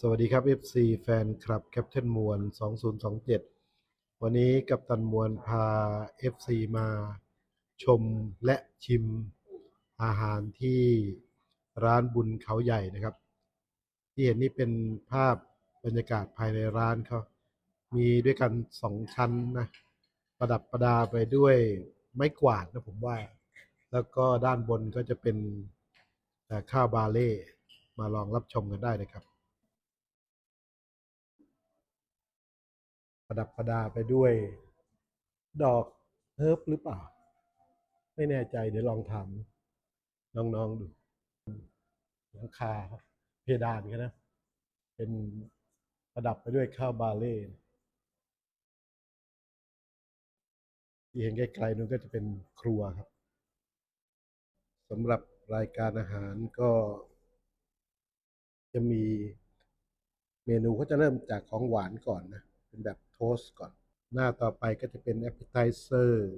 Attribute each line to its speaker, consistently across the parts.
Speaker 1: สวัสดีครับ FC แฟนคลับแคปเทนมวล 2027 วันนี้กัปตันมวลพา FC มาชมและชิมอาหารที่ร้านบุญเขาใหญ่นะครับ ที่เห็นนี่เป็นภาพบรรยากาศภายในร้านเขามีด้วยกันสองชั้นนะ ประดับประดาไปด้วยไม้กวาดนะผมว่า แล้วก็ด้านบนก็จะเป็นเอ่ข้าวบาเล่มาลองรับชมกันได้นะครับ ประดับประดาไปด้วย ดอกเฮิร์บหรือเปล่า ไม่แน่ใจเดี๋ยวลองถามน้องๆดูหลังคาเพดานกันนะ เป็นประดับไปด้วยข้าวบาเล่ที่เห็นไกลๆนู้นก็จะเป็นครัวครับสำหรับรายการอาหารก็จะมีเมนูก็จะเริ่มจากของหวานก่อนนะ เป็นแบบ โทสต์ก่อน หน้าต่อไปก็จะเป็นแอปเปิลไทเซอร์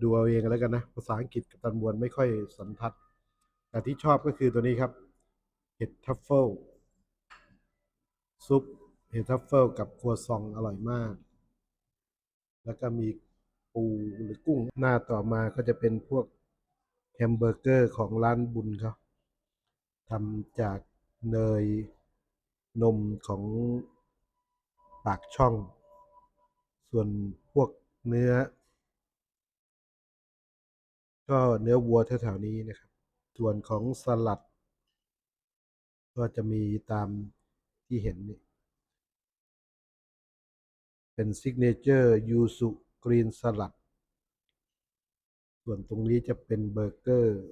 Speaker 1: ดูเอาเองแล้วกันนะ ภาษาอังกฤษกับตันบวนไม่ค่อยสันทัด แต่ที่ชอบก็คือตัวนี้ครับ เห็ดทัฟเฟิลซุปเห็ดทัฟเฟิลกับครัวซองอร่อยมาก แล้วก็มีปูหรือกุ้งหน้าต่อมาก็จะเป็นพวกแฮมเบอร์เกอร์ของร้านบุญเขาทำจากเนย นมของปากช่อง ส่วนพวกเนื้อ ก็เนื้อวัวแถวๆนี้นะครับ ส่วนของสลัด ก็จะมีตามที่เห็นนี่เป็นซิกเนเจอร์ยูสุกรีนสลัด ส่วนตรงนี้จะเป็นเบอร์เกอร์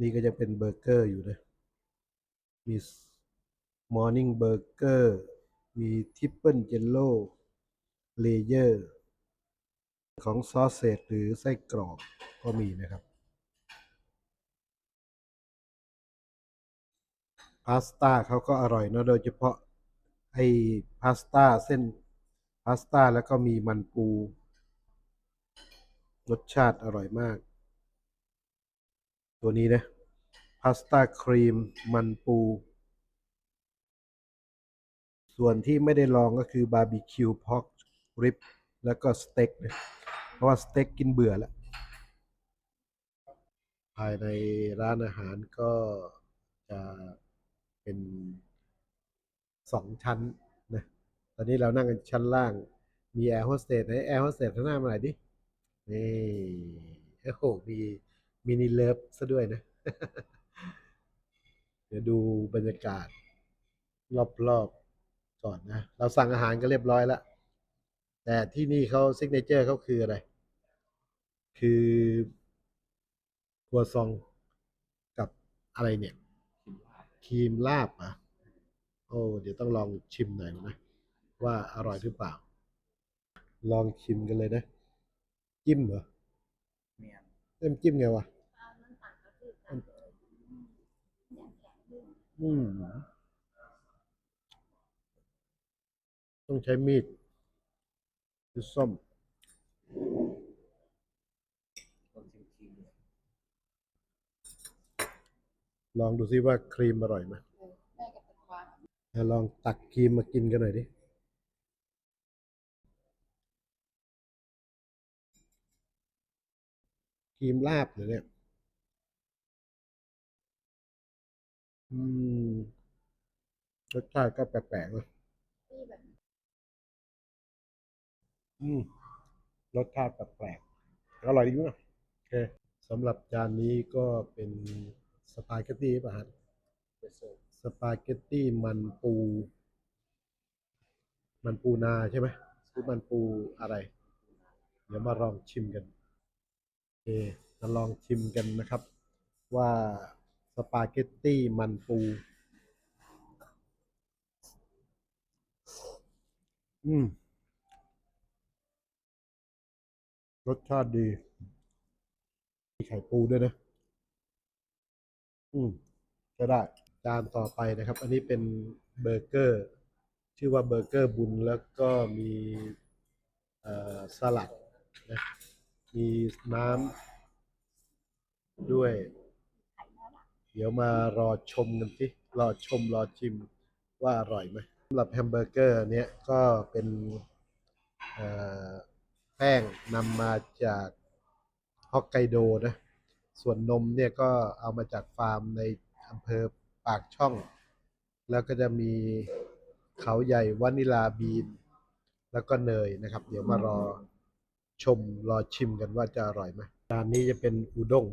Speaker 1: นี่ก็จะเป็นเบอร์เกอร์อยู่นะมีมอร์นิ่งเบอร์เกอร์มีทิปเปิลเจลโล่เลเยอร์ของซอสเศษหรือไส้กรอกก็มีนะครับ พาสต้าเขาก็อร่อยเนะโดยเฉพาะไอ้พาสต้าเส้นพาสต้าแล้วก็มีมันปู รสชาติอร่อยมาก ตัวนี้นะพาสต้าครีมมันปู ส่วนที่ไม่ได้ลองก็คือบาร์บีคิวพอกริบแล้วก็สเต็กนะเพราะว่าสเต็กกินเบื่อแล้ว ภายในร้านอาหารก็จะเป็นสองชั้นนะตอนนี้เรานั่งกันชั้นล่าง มีแอร์โฮสเตสไหนแอร์โฮสเตสข้างหน้ามาหน่อยดินี่โอ้โหมี มินิเลิฟซะด้วยนะ เดี๋ยวดูบรรยากาศ รอบๆก่อนนะ เราสั่งอาหารก็เรียบร้อยแล้ว แต่ที่นี่เขาซิกเนเจอร์เขาคืออะไร คือครัวซองกับอะไรเนี่ยครีมลาบอะ โอ้ เดี๋ยวต้องลองชิมหน่อยนะ ว่าอร่อยหรือเปล่า ลองชิมกันเลยนะ จิ้มเหรอ
Speaker 2: น
Speaker 1: เต็มจิ้มไงวะอืมต้องใช้มีดหรือส้ม
Speaker 2: คนชิมชิม
Speaker 1: ลองดูซิว่าครีมอร่อยไหมอะลองตักครีมมากินกันหน่อยดิ ครีมลาบเหรอเนี่ย อืมรสชาติก็แปลกๆนะอืมรสชาติแปลกๆอร่อยดีมั้ยโอเคสำหรับจานนี้ก็เป็นสปาเกตตี้ป่ะฮะ
Speaker 2: เปโซ่
Speaker 1: สปาเกตตี้มันปู มันปูนาใช่ไหมหรือมันปูอะไร เดี๋ยวมาลองชิมกันโอ เคมาลองชิมกันนะครับ ว่าสปาเกตตี้มันปู อืม รสชาติดี มีไข่ปูด้วยนะ อืมก็ได้ จานต่อไปนะครับ อันนี้เป็นเบอร์เกอร์ ชื่อว่าเบอร์เกอร์บุญแล้วก็มีสลัดนะ มีน้ำด้วย เดี๋ยวมารอชมกันสิรอชมรอชิมว่าอร่อยไหมสำหรับแฮมเบอร์เกอร์เนี้ยก็เป็นแป้งนำมาจากฮอกไกโดนะ ส่วนนมเนี่ยก็เอามาจากฟาร์มในอำเภอปากช่อง แล้วก็จะมีเขาใหญ่วานิลาบีน แล้วก็เนยนะครับ เดี๋ยวมารอ ชมรอชิมกันว่าจะอร่อยไหมจานนี้จะเป็นอุด้ง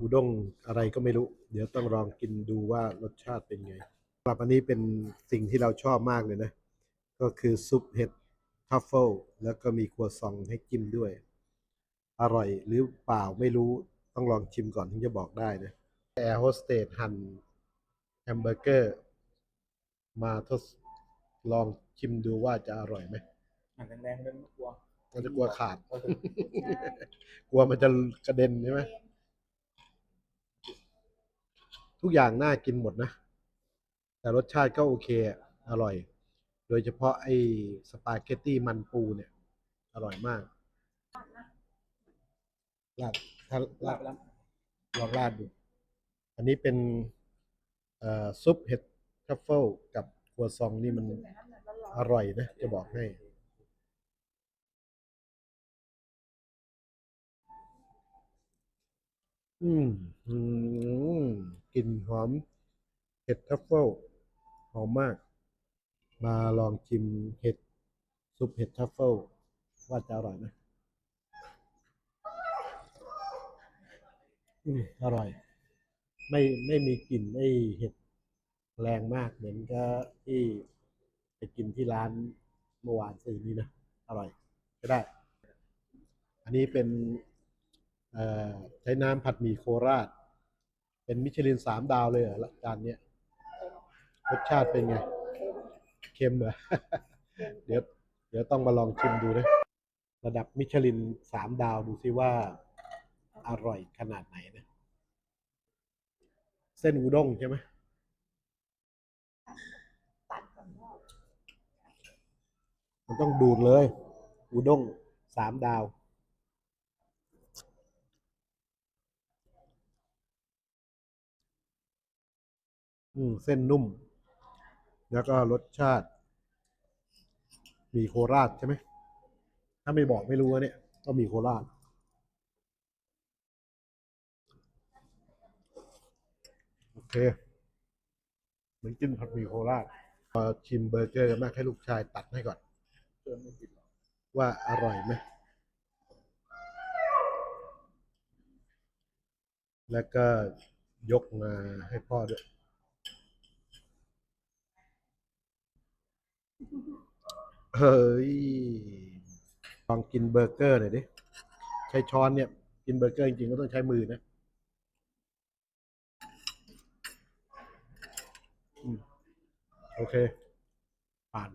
Speaker 1: อุด้งอะไรก็ไม่รู้ เดี๋ยวต้องลองกินดูว่ารสชาติเป็นไงสำหรับอันนี้เป็นสิ่งที่เราชอบมากเลยนะ ก็คือซุปเห็ดทัฟเฟิลแล้วก็มีครัวซองให้จิ้มด้วย อร่อยหรือเปล่าไม่รู้ต้องลองชิมก่อนถึงจะบอกได้นะแอร์โฮสเตสหั่นแฮมเบอร์เกอร์ มาทดลองชิมดูว่าจะอร่อยไหม
Speaker 2: หันแรงๆเลยไม่กลัว
Speaker 1: มันจะกลัวขาด
Speaker 2: เออก
Speaker 1: ลัวมันจะกระเด็นใช่ไหมทุกอย่างน่ากินหมดนะ แต่รสชาติก็โอเคอะอร่อย โดยเฉพาะไอ้สปาเกตตี้มันปูเนี่ย อร่อยมากราดถ้า
Speaker 2: ลา
Speaker 1: รา
Speaker 2: บ
Speaker 1: ด
Speaker 2: แล้ว
Speaker 1: ลองราดดู อันนี้เป็นเอ่อซุปเห็ดทัฟเฟิลกับครัวซองนี่มันอร่อยนะ จะบอกให้ อืมอืมกลิ่นหอมเห็ดทัฟเฟิลหอมมาก มาลองชิมเห็ดซุปเห็ดทัฟเฟิลว่าจะอร่อยไหมอืมอร่อย ไม่ไม่มีกลิ่นไอ้เห็ดแรงมากเหมือนกับที่ไปกินที่ร้านเมื่อวานซื้อนี้นะ อร่อยก็ได้ อันนี้เป็น ใช้น้ำผัดหมี่โคราช เป็นมิชลินสามดาวเลยเหรอละจานเนี้ยรสชาติเป็นไง เค็มเหรอเดี๋ยว เดี๋ยวต้องมาลองชิมดูนะระดับมิชลินสามดาวดูซิว่า อร่อยขนาดไหนนะ เส้นอูด้งใช่ไหมมันต้องดูดเลย อูด้งสามดาว อืมเส้นนุ่ม แล้วก็รสชาติ มีโคราชใช่ไหม ถ้าไม่บอกไม่รู้ว่าเนี่ยก็มีโคราช โอเค เหมือนกินผัดหมี่โคราชพอชิมเบอร์เกอร์กันมากให้ลูกชายตัดให้ก่อน ว่าอร่อยไหม แล้วก็ยกมาให้พ่อด้วย เฮ้ยลองกินเบอร์เกอร์หน่อยดิ ใช้ช้อนเนี่ย กินเบอร์เกอร์จริงๆก็ต้องใช้มือนะโอเคผ่าน